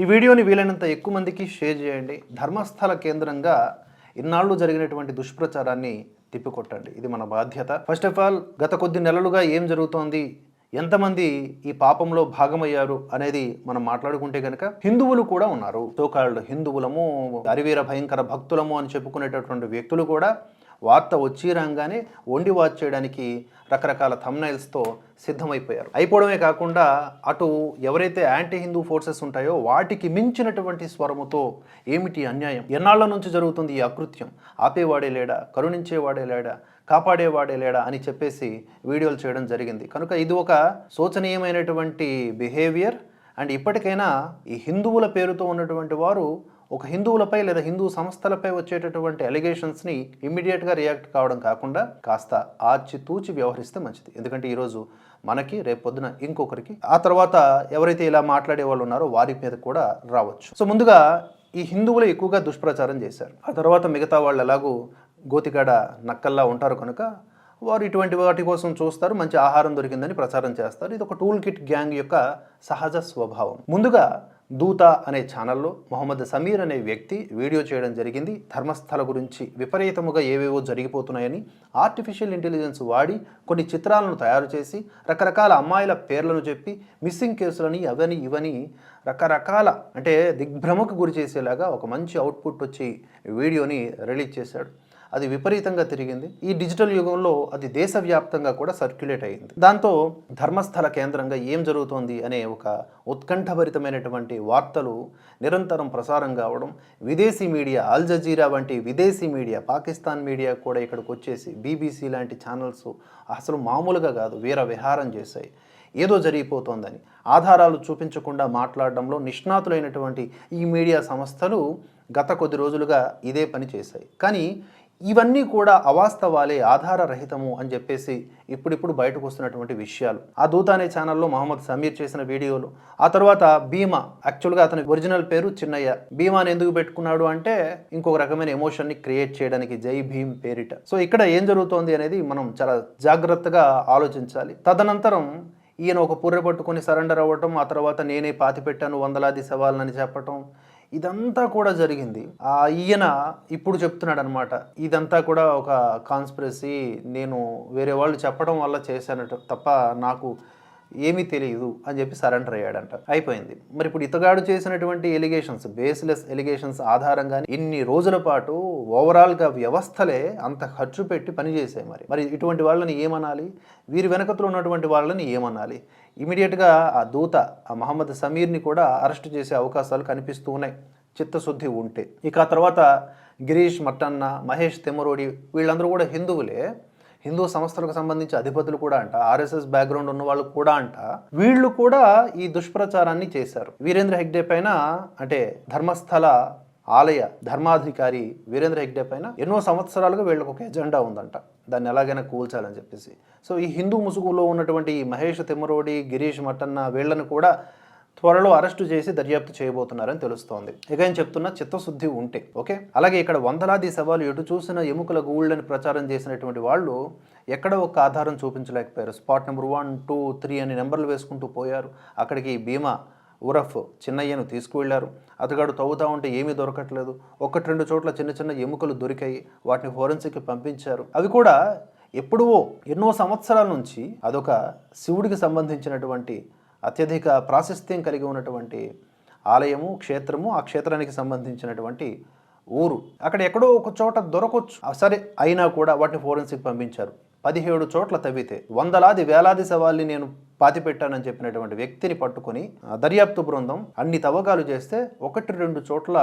ఈ వీడియోని వీలైనంత ఎక్కువ మందికి షేర్ చేయండి. ధర్మస్థల కేంద్రంగా ఇన్నాళ్ళు జరిగినటువంటి దుష్ప్రచారాన్ని తిప్పికొట్టండి. ఇది మన బాధ్యత. ఫస్ట్ ఆఫ్ ఆల్ గత కొద్ది నెలలుగా ఏం జరుగుతోంది? ఎంతమంది ఈ పాపంలో భాగమయ్యారు అనేది మనం మాట్లాడుకుంటే కనుక హిందువులు కూడా ఉన్నారు. సోకాళ్ళు హిందువులము అరివీర భయంకర భక్తులము అని చెప్పుకునేటటువంటి వ్యక్తులు కూడా వార్త వచ్చి రాగానే వండి వాచ్ చేయడానికి రకరకాల థమ్నైల్స్తో సిద్ధమైపోయారు. అయిపోవడమే కాకుండా అటు ఎవరైతే యాంటీ హిందూ ఫోర్సెస్ ఉంటాయో వాటికి మించినటువంటి స్వరముతో ఏమిటి అన్యాయం? ఎన్నాళ్ళ నుంచి జరుగుతుంది ఈ అకృత్యం? ఆపేవాడే లేడా? కరుణించేవాడే లేడా? కాపాడేవాడే లేడా? అని చెప్పేసి వీడియోలు చేయడం జరిగింది. కనుక ఇది ఒక శోచనీయమైనటువంటి బిహేవియర్ అండ్ ఇప్పటికైనా ఈ హిందువుల పేరుతో ఉన్నటువంటి వారు ఒక హిందువులపై లేదా హిందూ సంస్థలపై వచ్చేటటువంటి ఎలిగేషన్స్ని ఇమ్మీడియట్గా రియాక్ట్ కావడం కాకుండా కాస్త ఆచితూచి వ్యవహరిస్తే మంచిది. ఎందుకంటే ఈరోజు మనకి రేపు పొద్దున ఇంకొకరికి ఆ తర్వాత ఎవరైతే ఇలా మాట్లాడే వాళ్ళు ఉన్నారో వారి మీద కూడా రావచ్చు. సో ముందుగా ఈ హిందువులు ఎక్కువగా దుష్ప్రచారం చేశారు. ఆ తర్వాత మిగతా వాళ్ళు ఎలాగూ గోతికాడ నక్కల్లా ఉంటారు కనుక వారు ఇటువంటి వాటి కోసం చూస్తారు మంచి ఆహారం దొరికిందని ప్రచారం చేస్తారు. ఇది ఒక టూల్ కిట్ గ్యాంగ్ యొక్క సహజ స్వభావం. ముందుగా దూత అనే ఛానల్లో మొహమ్మద్ సమీర్ అనే వ్యక్తి వీడియో చేయడం జరిగింది. ధర్మస్థల గురించి విపరీతముగా ఏవేవో జరిగిపోతున్నాయని ఆర్టిఫిషియల్ ఇంటెలిజెన్స్ వాడి కొన్ని చిత్రాలను తయారు చేసి రకరకాల అమ్మాయిల పేర్లను చెప్పి మిస్సింగ్ కేసులని అవని ఇవని రకరకాల అంటే దిగ్భ్రమకు గురి చేసేలాగా ఒక మంచి అవుట్పుట్ వచ్చి వీడియోని రిలీజ్ చేశాడు. అది విపరీతంగా తిరిగింది. ఈ డిజిటల్ యుగంలో అది దేశవ్యాప్తంగా కూడా సర్క్యులేట్ అయ్యింది. దాంతో ధర్మస్థల కేంద్రంగా ఏం జరుగుతోంది అనే ఒక ఉత్కంఠభరితమైనటువంటి వార్తలు నిరంతరం ప్రసారం కావడం విదేశీ మీడియా అల్ జజీరా వంటి విదేశీ మీడియా పాకిస్తాన్ మీడియా కూడా ఇక్కడికి వచ్చేసి బీబీసీ లాంటి ఛానల్స్ అసలు మామూలుగా కాదు వీర విహారం చేశాయి. ఏదో జరిగిపోతోందని. ఆధారాలు చూపించకుండా మాట్లాడడంలో నిష్ణాతులైనటువంటి ఈ మీడియా సంస్థలు గత కొద్ది రోజులుగా ఇదే పని చేశాయి. కానీ ఇవన్నీ కూడా అవాస్తవాలే ఆధారరహితము అని చెప్పేసి ఇప్పుడిప్పుడు బయటకు వస్తున్నటువంటి విషయాలు. ఆ దూత అనే ఛానల్లో మహమ్మద్ సమీర్ చేసిన వీడియోలు. ఆ తర్వాత భీమా యాక్చువల్గా అతని ఒరిజినల్ పేరు చిన్నయ్య. భీమాని ఎందుకు పెట్టుకున్నాడు అంటే ఇంకొక రకమైన ఎమోషన్ని క్రియేట్ చేయడానికి జై భీమ్ పేరిట. సో ఇక్కడ ఏం జరుగుతోంది అనేది మనం చాలా జాగ్రత్తగా ఆలోచించాలి. తదనంతరం ఈయన ఒక పుర్రె పట్టుకొని సరెండర్ అవ్వటం ఆ తర్వాత నేనే పాతి పెట్టాను వందలాది సవాళ్ళని చెప్పటం ఇదంతా కూడా జరిగింది. ఆ ఈయన ఇప్పుడు చెప్తున్నాడు అనమాట ఇదంతా కూడా ఒక కాన్స్పిరసీ నేను వేరే వాళ్ళు చెప్పడం వల్ల చేశానట తప్ప నాకు ఏమీ తెలియదు అని చెప్పి సరెండర్ అయ్యాడంట. అయిపోయింది. మరి ఇప్పుడు ఇతగాడు చేసినటువంటి ఎలిగేషన్స్ బేస్లెస్ ఎలిగేషన్స్ ఆధారంగా ఇన్ని రోజుల పాటు ఓవరాల్గా వ్యవస్థలే అంత ఖర్చు పెట్టి పనిచేసాయి మరి. మరి ఇటువంటి వాళ్ళని ఏమనాలి? వీరి వెనకతులు ఉన్నటువంటి వాళ్ళని ఏమనాలి? ఇమీడియట్గా ఆ దూత ఆ మహమ్మద్ సమీర్ని కూడా అరెస్ట్ చేసే అవకాశాలు కనిపిస్తూ ఉన్నాయి. చిత్తశుద్ధి ఉంటే. ఇక ఆ తర్వాత గిరీష్ మట్టన్న మహేష్ తెమ్మరోడి వీళ్ళందరూ కూడా హిందువులే. హిందూ సంస్థలకు సంబంధించి అధిపతులు కూడా అంట ఆర్ఎస్ఎస్ బ్యాక్గ్రౌండ్ ఉన్న వాళ్ళు కూడా అంట వీళ్ళు కూడా ఈ దుష్ప్రచారాన్ని చేశారు. వీరేంద్ర హెగ్డే పైన అంటే ధర్మస్థల ఆలయ ధర్మాధికారి వీరేంద్ర హెగ్డే పైన ఎన్నో సంవత్సరాలుగా వీళ్ళకి ఒక ఎజెండా ఉందంట. దాన్ని ఎలాగైనా కూల్చాలని చెప్పేసి. సో ఈ హిందూ ముసుగులో ఉన్నటువంటి ఈ మహేష్ తిమ్మరోడి గిరీష్ మట్టన్న వీళ్ళని కూడా త్వరలో అరెస్టు చేసి దర్యాప్తు చేయబోతున్నారని తెలుస్తోంది. ఇక ఆయన చెప్తున్న చిత్తశుద్ధి ఉంటే ఓకే? అలాగే ఇక్కడ వందలాది సవాలు ఎటు చూసిన ఎముకల గూళ్ళని ప్రచారం చేసినటువంటి వాళ్ళు ఎక్కడ ఒక ఆధారం చూపించలేకపోయారు. Spot number one two three అని నెంబర్లు వేసుకుంటూ పోయారు. అక్కడికి భీమా ఉరఫ్ చిన్నయ్యను తీసుకువెళ్ళారు. అతగాడు తవ్వుతా ఉంటే ఏమీ దొరకట్లేదు. ఒకటి రెండు చోట్ల చిన్న చిన్న ఎముకలు దొరికాయి. వాటిని ఫోరెన్సిక్కి పంపించారు. అవి కూడా ఎప్పుడో ఎన్నో సంవత్సరాల నుంచి అదొక శివుడికి సంబంధించినటువంటి అత్యధిక ప్రాశస్త్యం కలిగి ఉన్నటువంటి ఆలయము క్షేత్రము ఆ క్షేత్రానికి సంబంధించినటువంటి ఊరు. అక్కడ ఎక్కడో ఒక చోట దొరకొచ్చు. సరే అయినా కూడా వాటిని ఫోరెన్సిక్ పంపించారు. పదిహేడు చోట్ల తవ్వితే వందలాది వేలాది సవాల్ని నేను పాతిపెట్టానని చెప్పినటువంటి వ్యక్తిని పట్టుకొని ఆ దర్యాప్తు బృందం అన్ని తవ్వకాలు చేస్తే ఒకటి రెండు చోట్ల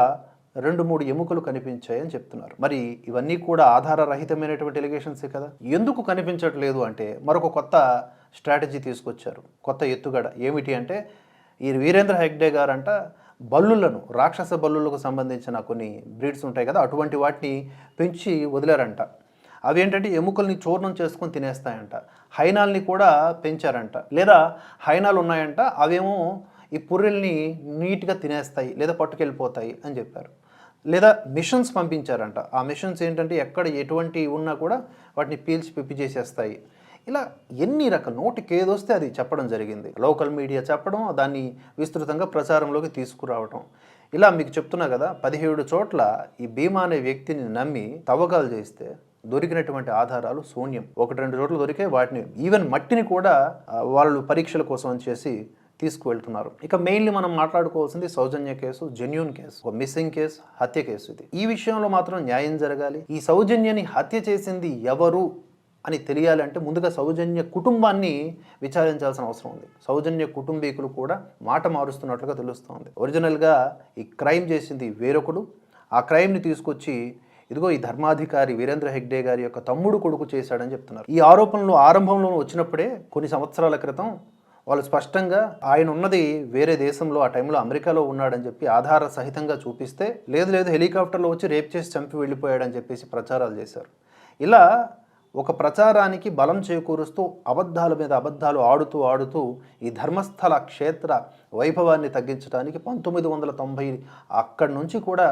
రెండు మూడు ఎముకలు కనిపించాయని చెప్తున్నారు. మరి ఇవన్నీ కూడా ఆధారరహితమైనటువంటి ఎలిగేషన్సే కదా? ఎందుకు కనిపించట్లేదు అంటే మరొక కొత్త స్ట్రాటజీ తీసుకొచ్చారు. కొత్త ఎత్తుగడ ఏమిటి అంటే ఈ వీరేంద్ర హెగ్డే గారంట బల్లులను రాక్షస బల్లులకు సంబంధించిన కొన్ని బ్రీడ్స్ ఉంటాయి కదా అటువంటి వాటిని పెంచి వదిలారంట. అవి ఏంటంటే ఎముకల్ని చూర్ణం చేసుకొని తినేస్తాయంట. హైనాల్ని కూడా పెంచారంట. లేదా హైనాలు ఉన్నాయంట అవేమో ఈ పుర్రెల్ని నీట్గా తినేస్తాయి లేదా పట్టుకెళ్ళిపోతాయి అని చెప్పారు. లేదా మిషన్స్ పంపించారంట. ఆ మిషన్స్ ఏంటంటే ఎక్కడ ఎటువంటి ఉన్నా కూడా వాటిని పీల్చి పిప్పి చేసేస్తాయి. ఇలా ఎన్ని రకాల నోటికి ఏదొస్తే అది చెప్పడం జరిగింది. లోకల్ మీడియా చెప్పడం దాన్ని విస్తృతంగా ప్రచారంలోకి తీసుకురావడం ఇలా మీకు చెప్తున్నా కదా పదిహేడు చోట్ల ఈ భీమా అనే వ్యక్తిని నమ్మి తవ్వకాలు చేస్తే దొరికినటువంటి ఆధారాలు శూన్యం. ఒకటి రెండు చోట్ల దొరికే వాటిని ఈవెన్ మట్టిని కూడా వాళ్ళు పరీక్షల కోసం అని చేసి తీసుకువెళ్తున్నారు. ఇక మెయిన్లీ మనం మాట్లాడుకోవాల్సింది సౌజన్య కేసు జెన్యున్ కేసు ఒక మిస్సింగ్ కేసు హత్య కేసు ఇది. ఈ విషయంలో మాత్రం న్యాయం జరగాలి. ఈ సౌజన్యని హత్య చేసింది ఎవరు అని తెలియాలంటే ముందుగా సౌజన్య కుటుంబాన్ని విచారించాల్సిన అవసరం ఉంది. సౌజన్య కుటుంబీకులు కూడా మాట మారుస్తున్నట్లుగా తెలుస్తోంది. ఒరిజినల్గా ఈ క్రైమ్ చేసింది వేరొకడు. ఆ క్రైమ్ని తీసుకొచ్చి ఇదిగో ఈ ధర్మాధికారి వీరేంద్ర హెగ్డే గారి యొక్క తమ్ముడు కొడుకు చేశాడని చెప్తున్నారు. ఈ ఆరోపణలు ఆరంభంలో వచ్చినప్పుడే కొన్ని సంవత్సరాల క్రితం వాళ్ళు స్పష్టంగా ఆయన ఉన్నది వేరే దేశంలో ఆ టైంలో అమెరికాలో ఉన్నాడని చెప్పి ఆధార సహితంగా చూపిస్తే లేదు లేదు హెలికాప్టర్లో వచ్చి రేప్ చేసి చంపి వెళ్ళిపోయాడని చెప్పేసి ప్రచారాలు చేశారు. ఇలా ఒక ప్రచారానికి బలం చేకూరుస్తూ అబద్ధాల మీద అబద్ధాలు ఆడుతూ ఆడుతూ ఈ ధర్మస్థల క్షేత్ర వైభవాన్ని తగ్గించడానికి పంతొమ్మిది వందల తొంభై అక్కడి నుంచి కూడా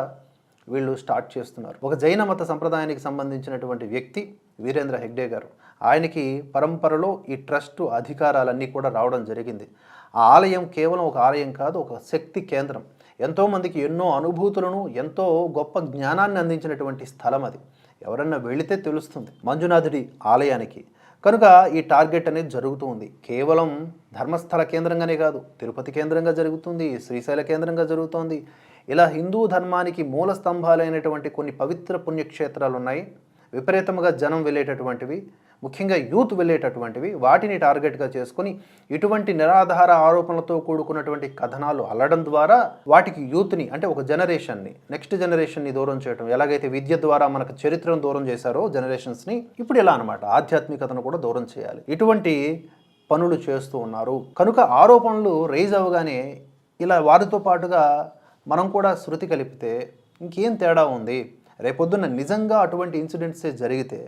వీళ్ళు స్టార్ట్ చేస్తున్నారు. ఒక జైన మత సంప్రదాయానికి సంబంధించినటువంటి వ్యక్తి వీరేంద్ర హెగ్డే గారు. ఆయనకి పరంపరలో ఈ ట్రస్ట్ అధికారాలన్నీ కూడా రావడం జరిగింది. ఆ ఆలయం కేవలం ఒక ఆలయం కాదు ఒక శక్తి కేంద్రం. ఎంతోమందికి ఎన్నో అనుభూతులను ఎంతో గొప్ప జ్ఞానాన్ని అందించినటువంటి స్థలం అది. ఎవరన్నా వెళితే తెలుస్తుంది మంజునాథుడి ఆలయానికి. కనుక ఈ టార్గెట్ అనేది జరుగుతూ ఉంది. కేవలం ధర్మస్థల కేంద్రంగానే కాదు తిరుపతి కేంద్రంగా జరుగుతుంది శ్రీశైల కేంద్రంగా జరుగుతోంది. ఇలా హిందూ ధర్మానికి మూల స్తంభాలైనటువంటి కొన్ని పవిత్ర పుణ్యక్షేత్రాలు ఉన్నాయి విపరీతంగా జనం వెళ్ళేటటువంటివి. ముఖ్యంగా యూత్ వెళ్ళేటటువంటివి వాటిని టార్గెట్గా చేసుకొని ఇటువంటి నిరాధార ఆరోపణలతో కూడుకున్నటువంటి కథనాలు అల్లడం ద్వారా వాటికి యూత్ని అంటే ఒక జనరేషన్ని నెక్స్ట్ జనరేషన్ని దూరం చేయడం ఎలాగైతే విద్య ద్వారా మనకు చరిత్రను దూరం చేశారో జనరేషన్స్ని ఇప్పుడు ఇలా అనమాట ఆధ్యాత్మికతను కూడా దూరం చేయాలి. ఇటువంటి పనులు చేస్తూ ఉన్నారు. కనుక ఆరోపణలు రైజ్ అవ్వగానే ఇలా వారితో పాటుగా మనం కూడా శృతి కలిపితే ఇంకేం తేడా ఉంది? రేపొద్దున నిజంగా అటువంటి ఇన్సిడెంట్సే జరిగితే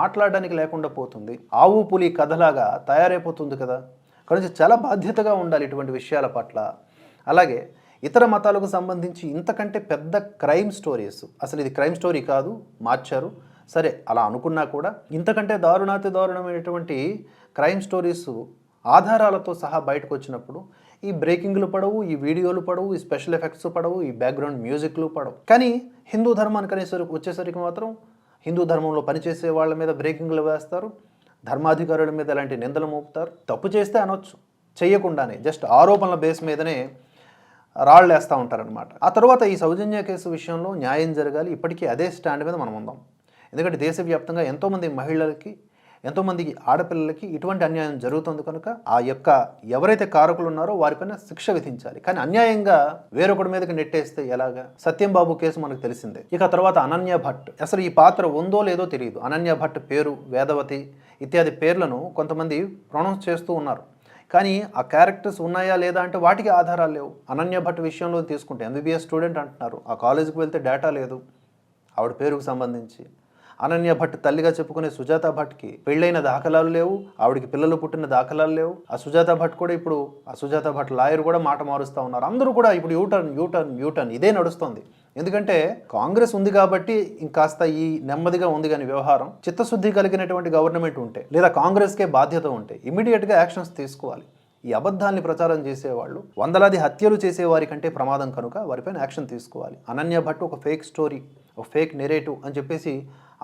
మాట్లాడడానికి లేకుండా పోతుంది. ఆవు పులి కథలాగా తయారైపోతుంది కదా. కనుక చాలా బాధ్యతగా ఉండాలి ఇటువంటి విషయాల పట్ల. అలాగే ఇతర మతాలకు సంబంధించి ఇంతకంటే పెద్ద క్రైమ్ స్టోరీస్. అసలు ఇది క్రైమ్ స్టోరీ కాదు మార్చారు. సరే అలా అనుకున్నా కూడా ఇంతకంటే దారుణాతి దారుణమైనటువంటి క్రైమ్ స్టోరీస్ ఆధారాలతో సహా బయటకు వచ్చినప్పుడు ఈ బ్రేకింగ్లు పడవు ఈ వీడియోలు పడవు ఈ స్పెషల్ ఎఫెక్ట్స్ పడవు ఈ బ్యాక్గ్రౌండ్ మ్యూజిక్లు పడవు. కానీ హిందూ ధర్మానికి అనేసరికి వచ్చేసరికి మాత్రం హిందూ ధర్మంలో పనిచేసే వాళ్ళ మీద బ్రేకింగ్లు వేస్తారు. ధర్మాధికారుల మీద ఇలాంటి నిందలు మోపుతారు. తప్పు చేస్తే అనొచ్చు. చేయకుండానే జస్ట్ ఆరోపణల బేస్ మీదనే రాళ్ళు వేస్తూ ఉంటారనమాట ఆ తర్వాత ఈ సౌజన్య కేసు విషయంలో న్యాయం జరగాలి. ఇప్పటికీ అదే స్టాండ్ మీద మనం ఉందాం. ఎందుకంటే దేశవ్యాప్తంగా ఎంతోమంది మహిళలకి ఎంతోమంది ఆడపిల్లలకి ఇటువంటి అన్యాయం జరుగుతుంది కనుక ఆ యొక్క ఎవరైతే కారకులు ఉన్నారో వారిపైన శిక్ష విధించాలి. కానీ అన్యాయంగా వేరొకటి మీదకి నెట్టేస్తే ఎలాగా? సత్యం బాబు కేసు మనకు తెలిసిందే. ఇక తర్వాత అనన్య భట్. అసలు ఈ పాత్ర ఉందో లేదో తెలియదు. అనన్య భట్ పేరు వేదవతి ఇత్యాది పేర్లను కొంతమంది ప్రొనౌన్స్ చేస్తూ ఉన్నారు. కానీ ఆ క్యారెక్టర్స్ ఉన్నాయా లేదా అంటే వాటికి ఆధారాలు లేవు. అనన్య భట్ విషయంలో తీసుకుంటే ఎంబీబీఎస్ స్టూడెంట్ అంటున్నారు. ఆ కాలేజీకి వెళ్తే డేటా లేదు. ఆవిడ పేరుకు సంబంధించి. అనన్య భట్ తల్లిగా చెప్పుకునే సుజాత భట్కి పెళ్ళైన దాఖలాలు లేవు ఆవిడికి పిల్లలు పుట్టిన దాఖలాలు లేవు. ఆ సుజాత భట్ కూడా ఇప్పుడు ఆ సుజాత భట్ లాయర్ కూడా మాట మారుస్తూ ఉన్నారు. అందరూ కూడా ఇప్పుడు యూటర్న్ యూటర్న్ యూటర్న్ ఇదే నడుస్తుంది. ఎందుకంటే కాంగ్రెస్ ఉంది కాబట్టి ఇంకాస్త ఈ నెమ్మదిగా ఉంది కానీ వ్యవహారం. చిత్తశుద్ధి కలిగినటువంటి గవర్నమెంట్ ఉంటే లేదా కాంగ్రెస్కే బాధ్యత ఉంటే ఇమీడియట్గా యాక్షన్స్ తీసుకోవాలి. ఈ అబద్ధాన్ని ప్రచారం చేసేవాళ్ళు వందలాది హత్యలు చేసేవారి కంటే ప్రమాదం కనుక వారిపైన యాక్షన్ తీసుకోవాలి. అనన్య భట్ ఒక ఫేక్ స్టోరీ ఒక ఫేక్ నెరేటివ్ అని చెప్పేసి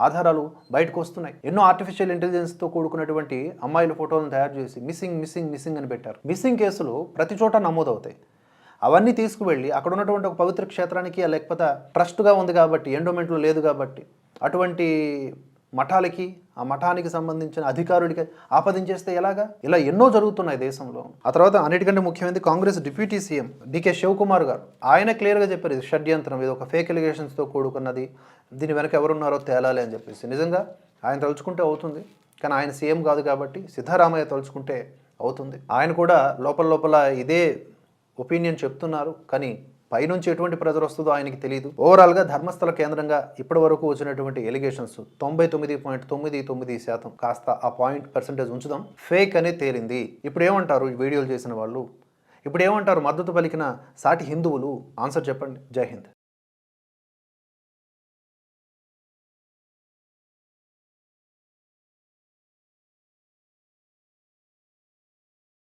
ఆధారాలు బయటకు వస్తున్నాయి. ఎన్నో ఆర్టిఫిషియల్ ఇంటెలిజెన్స్తో కూడుకున్నటువంటి అమ్మాయిల ఫోటోలను తయారు చేసి మిస్సింగ్ మిస్సింగ్ మిస్సింగ్ అని పెట్టారు. మిస్సింగ్ కేసులు ప్రతి చోట నమోదవుతాయి. అవన్నీ తీసుకువెళ్ళి అక్కడ ఉన్నటువంటి ఒక పవిత్ర క్షేత్రానికి లేకపోతే ట్రస్ట్గా ఉంది కాబట్టి ఎండోమెంట్లో లేదు కాబట్టి అటువంటి మఠాలకి ఆ మఠానికి సంబంధించిన అధికారులకి ఆపదించేస్తే ఎలాగా? ఇలా ఎన్నో జరుగుతున్నాయి దేశంలో. ఆ తర్వాత అన్నిటికంటే ముఖ్యమైనది Congress deputy CM decay Shivakumar గారు. ఆయన క్లియర్గా చెప్పారు ఇది షడ్యంత్రం ఇది ఒక ఫేక్ ఎలిగేషన్స్తో కూడుకున్నది. దీని వెనక ఎవరున్నారో తేలాలి అని చెప్పేసి. నిజంగా ఆయన తలుచుకుంటే అవుతుంది. కానీ ఆయన సీఎం కాదు కాబట్టి సిద్ధరామయ్య తలుచుకుంటే అవుతుంది. ఆయన కూడా లోపల లోపల ఇదే ఒపీనియన్ చెప్తున్నారు. కానీ పైనుంచి ఎటువంటి ప్రెజర్ వస్తుందో ఆయనకి తెలియదు ఓవరాల్గా ధర్మస్థల కేంద్రంగా ఇప్పటి వరకు వచ్చినటువంటి ఎలిగేషన్స్ తొంభై తొమ్మిది పాయింట్ తొమ్మిది తొమ్మిది శాతం కాస్త ఆ పాయింట్ పర్సెంటేజ్ ఉంచుదాం. ఫేక్ అనే తేలింది. ఇప్పుడు ఏమంటారు వీడియోలు చేసిన వాళ్ళు? ఇప్పుడు ఏమంటారు మద్దతు పలికిన సాటి హిందువులు? ఆన్సర్ చెప్పండి. జై హింద్.